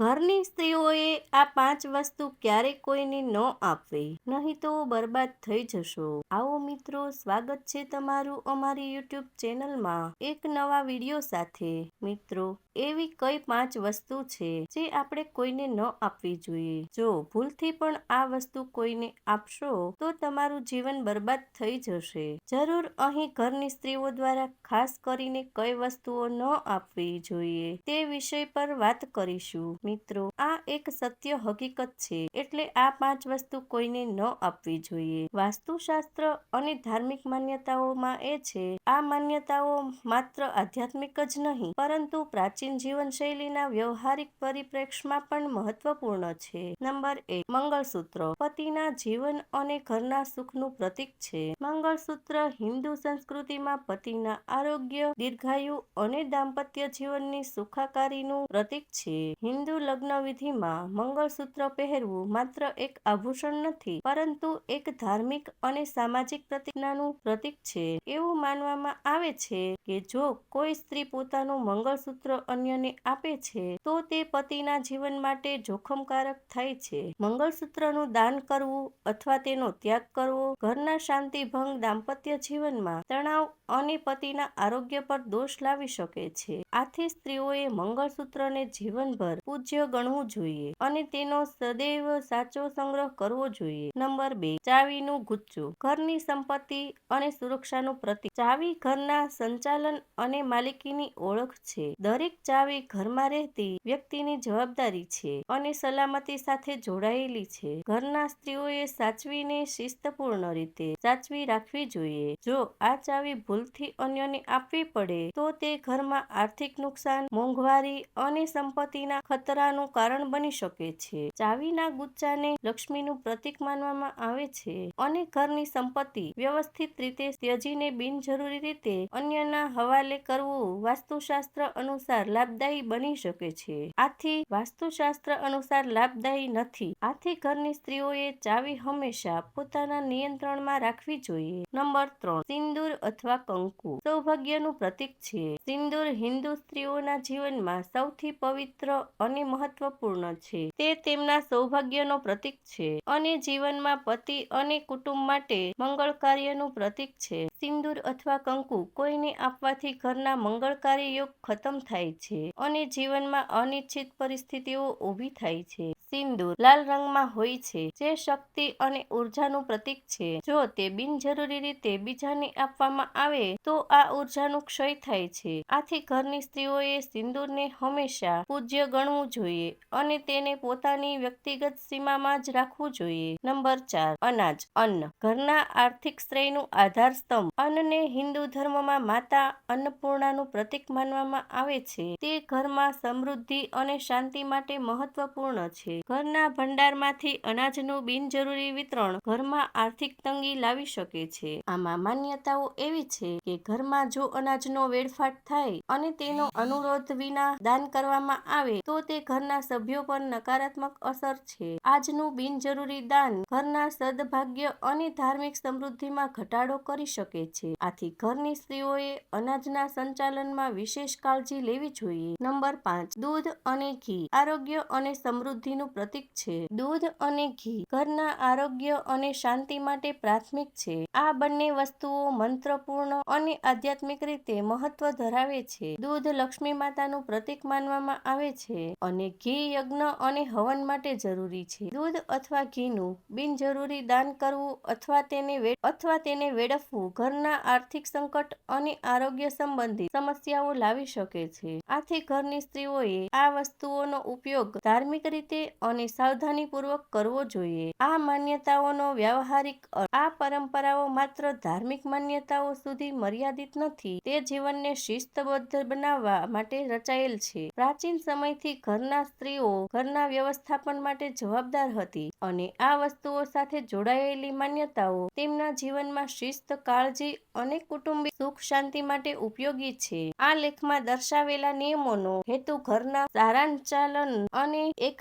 ઘરની સ્ત્રીઓએ આ પાંચ વસ્તુ ક્યારેય કોઈને ન આપવી? નહીં તો બરબાદ થઈ જશો. આવો મિત્રો, સ્વાગત છે તમારું અમારી યુટ્યુબ ચેનલમાં એક નવા વીડિયો સાથે. મિત્રો એવી કઈ પાંચ વસ્તુ છે જે આપણે કોઈને ન આપવી જોઈએ? જો ભૂલથી પણ આ વસ્તુ કોઈને આપશો, તો તમારું જીવન બરબાદ થઈ જશે. જરૂર અહીં ઘરની સ્ત્રીઓ દ્વારા ખાસ કરીને કઈ વસ્તુઓ ન આપવી જોઈએ તે વિષય પર વાત કરીશું. મિત્રો, આ એક સત્ય હકીકત છે, એટલે આ પાંચ વસ્તુ કોઈને ન આપવી જોઈએ. વાસ્તુશાસ્ત્ર અને ધાર્મિક માન્યતાઓમાં એ છે, આ માન્યતાઓ માત્ર આધ્યાત્મિક જ નહીં, પરંતુ પ્રાચીન જીવનશૈલીના વ્યવહારિક પરિપ્રેક્ષમાં પણ મહત્વપૂર્ણ છે. નંબર એક, મંગળસૂત્ર. પતિના જીવન અને ઘરના સુખનું પ્રતીક છે. મંગળસૂત્ર હિન્દુ સંસ્કૃતિમાં પતિના આરોગ્ય, દીર્ઘાયુ અને દાંપત્ય જીવનની સુખાકારીનું પ્રતીક છે. હિન્દુ લગ્ન વિધિમાં મંગળસૂત્ર પહેરવું માત્ર એક આભૂષણ નથી, પરંતુ એક ધાર્મિક અને સામાજિક પ્રતિજ્ઞાનું પ્રતીક છે. એવું માનવામાં આવે છે કે જો કોઈ સ્ત્રી પોતાનું મંગળસૂત્ર અન્યને આપે છે, તો તે પતિના જીવન માટે જોખમકારક થાય છે. મંગળસૂત્રનું દાન કરવું અથવા તેનો ત્યાગ કરવો, ઘરના શાંતિભંગ દાંપત્ય જીવનમાં તણાવ અને પતિના આરોગ્ય પર દોષ લાવી શકે છે. આથી સ્ત્રીઓએ મંગળસૂત્રને જીવનભર પૂજ્ય ગણવું જોઈએ અને તેનો સદૈવ સાચો સંગ્રહ કરવો જોઈએ. નંબર બે, ચાવીનું ગુચ્છું ઘરની સંપત્તિ અને સુરક્ષાનું પ્રતીક. ચાવી ઘરના સંચાલન અને માલિકીની ઓળખ છે. દરેક ચાવી ઘરમાં રહેતી વ્યક્તિની જવાબદારી છે અને સલામતી સાથે જોડાયેલી છે. ઘરના સ્ત્રીઓએ સાચવીને શિસ્તપૂર્ણ રીતે સાચવી રાખવી જોઈએ. જો આ ચાવી ભૂલથી અન્યને આપવી પડે, તો તે ઘરમાં આર્થિક નુકસાન, મોંઘવારી અને સંપત્તિના ખતરાનું કારણ બની શકે છે. ચાવીના ગુચ્છાને લક્ષ્મીનું પ્રતીક માનવામાં આવે છે અને ઘરની સંપત્તિ વ્યવસ્થિત રીતે ત્યજીને બિનજરૂરી રીતે અન્યના હવાલે કરવું વાસ્તુશાસ્ત્ર અનુસાર લાભદાયી બની શકે છે. આથી વાસ્તુશાસ્ત્ર અનુસાર લાભદાયી નથી. આથી ઘરની સ્ત્રીઓએ ચાવી હંમેશા પોતાના નિયંત્રણમાં રાખવી જોઈએ. નંબર ત્રણ, સિંદૂર અથવા કંકુ. સૌભાગ્યનું પ્રતીક છે. સિંદૂર હિન્દુ સ્ત્રીઓના જીવનમાં સૌથી પવિત્ર અને મહત્વપૂર્ણ છે. તે તેમના સૌભાગ્યનો પ્રતીક છે અને જીવનમાં પતિ અને કુટુંબ માટે મંગળ કાર્યનું પ્રતીક છે. સિંદૂર અથવા કંકુ કોઈને આપવાથી ઘરના મંગળકારી યોગ ખતમ થાય છે. અને જીવનમાં અનિચ્છિત પરિસ્થિતિઓ ઊભી થાય છે. સિંદૂર લાલ રંગમાં હોય છે, જે શક્તિ અને ઉર્જાનું પ્રતીક છે. જો તે બિનજરૂરી રીતે બીજાને આપવામાં આવે, તો આ ઉર્જાનું ક્ષય થાય છે. આથી ઘરની સ્ત્રીઓએ સિંદૂરને હંમેશા પૂજ્ય ગણવું જોઈએ અને તેને પોતાની વ્યક્તિગત સીમામાં જ રાખવું જોઈએ. નંબર ચાર, અનાજ, અન્ન. ઘરના આર્થિક શ્રેયનું આધાર સ્તંભ. અન્નને હિન્દુ ધર્મમાં માતા અન્નપૂર્ણાનું પ્રતીક માનવામાં આવે છે. તે ઘરમાં સમૃદ્ધિ અને શાંતિ માટે મહત્વપૂર્ણ છે. ઘરના ભંડારમાંથી અનાજનું બિનજરૂરી વિતરણ ઘરમાં આર્થિક તંગી લાવી શકે છે. આમાં માન્યતાઓ એવી છે કે ઘરમાં જો અનાજનો વેડફાટ થાય અને તેનો અનુરોધ વિના દાન કરવામાં આવે, તો તે ઘરના સભ્યો પર નકારાત્મક અસર છે. આજનું બિનજરૂરી દાન ઘરના સદભાગ્ય અને ધાર્મિક સમૃદ્ધિમાં ઘટાડો કરી શકે છે. આથી ઘરની સ્ત્રીઓએ અનાજના સંચાલનમાં વિશેષ કાળજી લેવી જોઈએ. નંબર પાંચ, દૂધ અને ઘી આરોગ્ય અને સમૃદ્ધિનું પ્રતીક છે. દૂધ અને ઘી ઘરના આરોગ્ય અને શાંતિ માટે પ્રાથમિક છે. આ બંને વસ્તુઓ મંત્રપૂર્ણ અને આધ્યાત્મિક રીતે મહત્વ ધરાવે છે. દૂધ લક્ષ્મી માતાનું પ્રતીક માનવામાં આવે છે અને ઘી યજ્ઞ અને હવન માટે જરૂરી છે. દૂધ અથવા ઘીનું બિનજરૂરી દાન કરવું અથવા તેને અથવા તેને વેડફવું ઘરના આર્થિક સંકટ અને આરોગ્ય સંબંધિત સમસ્યાઓ લાવી શકે છે. આથી ઘરની સ્ત્રીઓએ આ વસ્તુઓનો ઉપયોગ ધાર્મિક રીતે અને સાવધાનીપૂર્વક કરવો જોઈએ. આ માન્યતાઓનો વ્યવહારિક આ પરંપરાઓ માત્ર ધાર્મિક માન્યતાઓ સુધી મર્યાદિત નથી. તે જીવનને શિસ્તબદ્ધ બનાવવા માટે રચાયેલ છે. પ્રાચીન સમયથી ઘરના સ્ત્રીઓ ઘરના વ્યવસ્થાપન માટે જવાબદાર હતી અને આ વસ્તુઓ સાથે જોડાયેલી માન્યતાઓ તેમના જીવનમાં શિસ્ત, કાળજી અને કુટુંબિક સુખ શાંતિ માટે ઉપયોગી છે. આ લેખમાં દર્શાવેલા નિયમોનો હેતુ ઘરના સારાંચાલન અને એક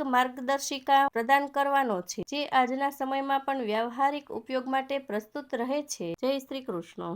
માર્ગદર્શિકા પ્રદાન કરવાનો છે, જે આજના સમયમાં પણ વ્યવહારિક ઉપયોગ માટે પ્રસ્તુત રહે છે. જય શ્રી કૃષ્ણ.